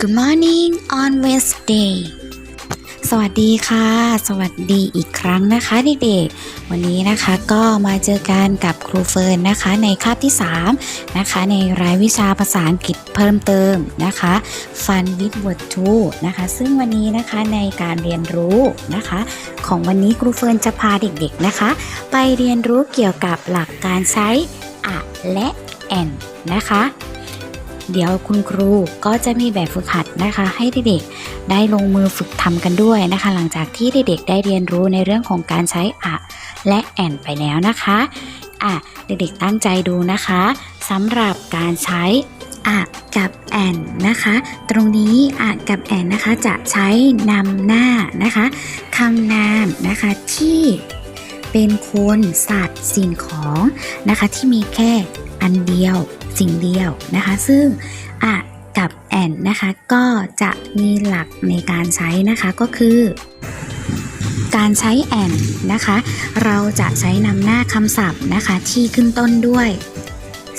Good morning on Wednesday สวัสดีค่ะ สวัสดีอีกครั้งนะคะเด็กๆ วันนี้นะคะก็มาเจอกันกับครูเฟิร์นนะคะในคาบที่3นะคะในรายวิชาภาษาอังกฤษเพิ่มเติมนะคะ Fun with Word 2นะคะ ซึ่งวันนี้นะคะในการเรียนรู้นะคะ ของวันนี้ครูเฟิร์นจะพาเด็กๆนะคะ ไปเรียนรู้เกี่ยวกับหลักการใช้อะและแอนนะคะ เดี๋ยวคุณครูก็จะมีแบบฝึกหัดนะคะ ให้เด็กๆได้ลงมือฝึกทำกันด้วยนะคะ หลังจากที่เด็กๆได้เรียนรู้ในเรื่องของการใช้อะและแอนไปแล้วนะคะอะเด็กๆตั้งใจดูนะคะสำหรับการใช้อะกับแอนนะคะ ตรงนี้อะกับแอนนะคะจะใช้นำหน้านะคะคำนามนะคะที่เป็นคนสัตว์สิ่งของนะคะที่มีแค่ อันเดียวสิ่งเดียวนะคะ ซึ่งอะกับแอนนะคะก็จะมีหลักในการใช้นะคะก็คือ การใช้แอนนะคะ เราจะใช้นำหน้าคำศัพท์นะคะที่ขึ้นต้นด้วย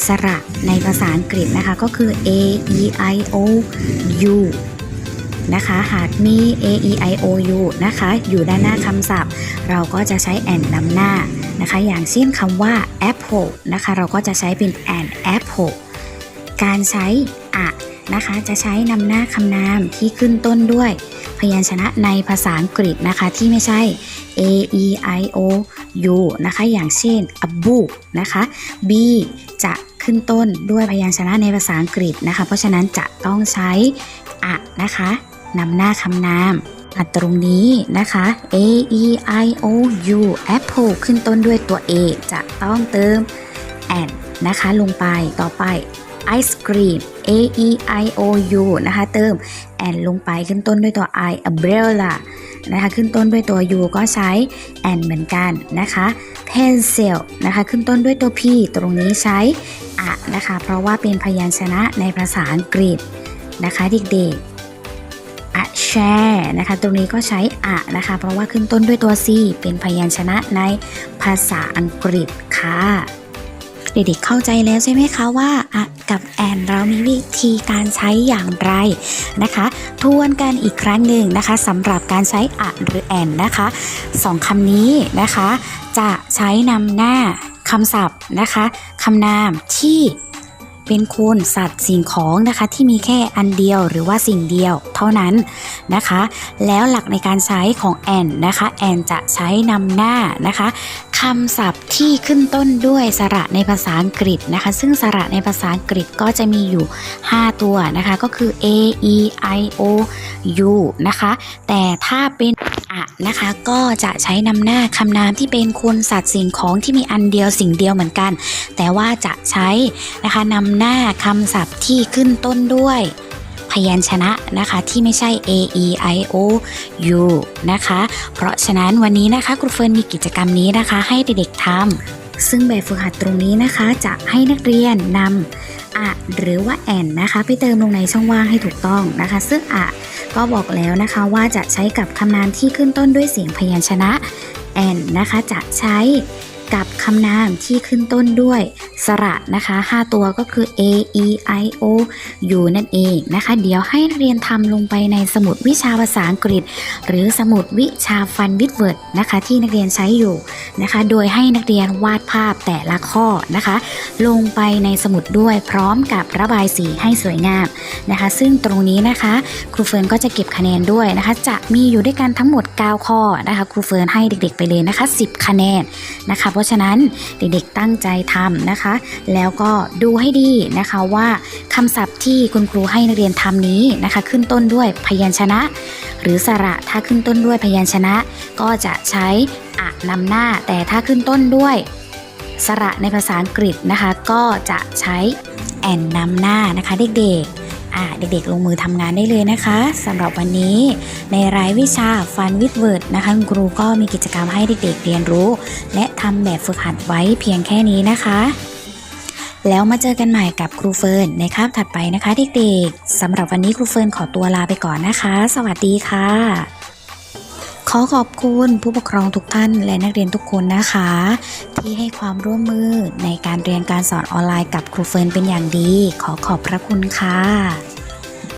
สระในภาษาอังกฤษนะคะก็คือ a e i o u นะคะ หากมี a e i o u นะคะ อยู่ด้านหน้าคำศัพท์ เราก็จะใช้ and นำหน้านะคะ อย่างเช่นคำว่า apple นะคะ เราก็จะใช้เป็น an apple การใช้อะนะคะ จะใช้นำหน้าคำนามที่ขึ้นต้นด้วย พยัญชนะในภาษาอังกฤษนะคะ ที่ไม่ใช่ a e i o u นะคะ อย่างเช่น a book นะคะ b จะขึ้นต้นด้วยพยัญชนะในภาษาอังกฤษนะคะ เพราะฉะนั้นจะต้องใช้อะนะคะ นำหน้าคำนามอัตรงนี้นะคะ a e i o u apple ขึ้นต้นด้วยตัว a จะต้องเติม and นะคะลงไปต่อไป ice cream a e i o u นะคะเติม and ลงไปขึ้นต้นด้วยตัว i umbrella นะคะขึ้นต้นด้วยตัว u ก็ใช้ and เหมือนกันนะคะ pencil นะคะขึ้นต้นด้วยตัว p ตรงนี้ใช้อะนะคะ เพราะว่าเป็นพยัญชนะในภาษาอังกฤษนะคะเด็กๆ a chair นะคะ ตรงนี้ก็ใช้อะนะคะ เพราะว่าขึ้นต้นด้วยตัว c เป็นพยัญชนะในภาษาอังกฤษค่ะเด็กๆเข้าใจแล้วใช่ไหมคะว่าอะกับแอนเรามีวิธีการใช้อย่างไรนะคะ ทวนกันอีกครั้งหนึ่งนะคะสำหรับการใช้อะหรือแอนนะคะสองคำนี้นะคะ จะใช้นำหน้าคำศัพท์นะคะคำนามที่ เป็นคนสัตว์สิ่งของนะคะที่มีแค่อันเดียวหรือว่าสิ่งเดียวเท่านั้นนะคะ แล้วหลักในการใช้ของแอนนะคะแอนจะใช้นำหน้านะคะคำศัพท์ที่ขึ้นต้นด้วยสระในภาษาอังกฤษนะคะ ซึ่งสระในภาษาอังกฤษก็จะมีอยู่ 5 ตัวนะคะ ก็คือ a e i o u นะคะ แต่ถ้าเป็น อะนะคะก็จะใช้นำหน้าคำนามที่เป็นคุณสัตว์สิ่งของที่มีอันเดียวสิ่งเดียวเหมือนกัน แต่ว่าจะใช้นะคะนำหน้าคำศัพท์ที่ขึ้นต้นด้วย พยัญชนะนะคะที่ไม่ใช่ a e i o u นะคะ เพราะฉะนั้นวันนี้นะคะครูเฟิร์นมีกิจกรรมนี้นะคะให้เด็กๆทำ ซึ่งแบบฝึกหัดตรงนี้นะคะจะให้นักเรียนนำอะหรือว่าแอนนะคะ ไปเติมลงในช่องว่างให้ถูกต้องนะคะ ซึ่งอะก็บอกแล้วนะคะว่าจะใช้กับคำนามที่ขึ้นต้นด้วยเสียงพยัญชนะแอนนะคะจะใช้ กับคำนามที่ขึ้นต้นด้วยสระนะคะ 5 ตัวก็คือ a e i o u นั่นเองนะคะ เดี๋ยวให้นักเรียนทำลงไปในสมุดวิชาภาษาอังกฤษ หรือสมุดวิชาฟันวิดเวิร์ดนะคะที่นักเรียนใช้อยู่นะคะ โดยให้นักเรียนวาดภาพแต่ละข้อนะคะ ลงไปในสมุดด้วยพร้อมกับระบายสีให้สวยงามนะคะ ซึ่งตรงนี้นะคะครูเฟิร์นก็จะเก็บคะแนนด้วยนะคะ จะมีอยู่ด้วยกันทั้งหมด 9 ข้อนะคะครูเฟิร์นให้เด็กๆไปเลยนะคะ 10 คะแนนนะคะเพราะฉะนั้นเด็กๆตั้งใจทำนะคะ แล้วก็ดูให้ดีนะคะว่าคำศัพท์ที่คุณครูให้นักเรียนทำนี้นะคะ ขึ้นต้นด้วยพยัญชนะ หรือสระถ้าขึ้นต้นด้วยพยัญชนะ ก็จะใช้อะนำหน้า แต่ถ้าขึ้นต้นด้วย สระในภาษาอังกฤษนะคะ ก็จะใช้แอนนำหน้านะคะเด็กๆ เด็กๆลงมือทำงานได้เลยนะคะสำหรับวันนี้ในรายวิชาฟันวิดเวิร์ดนะคะคุณครูก็มีกิจกรรมให้เด็กๆเรียนรู้ และทำแบบฝึกหัดไว้เพียงแค่นี้นะคะ แล้วมาเจอกันใหม่กับครูเฟิร์นในคาบถัดไปนะคะเด็กๆสำหรับวันนี้ครูเฟิร์นขอตัวลาไปก่อนนะคะ สวัสดีค่ะ อขอบคุณผู้ปกครองทุกท่านและนักเรียนทุกคนนะคะ ที่ให้ความร่วมมือในการเรียนการสอนออนไลน์กับครูเฟิร์นเป็นอย่างดี ขอขอบพระคุณค่ะ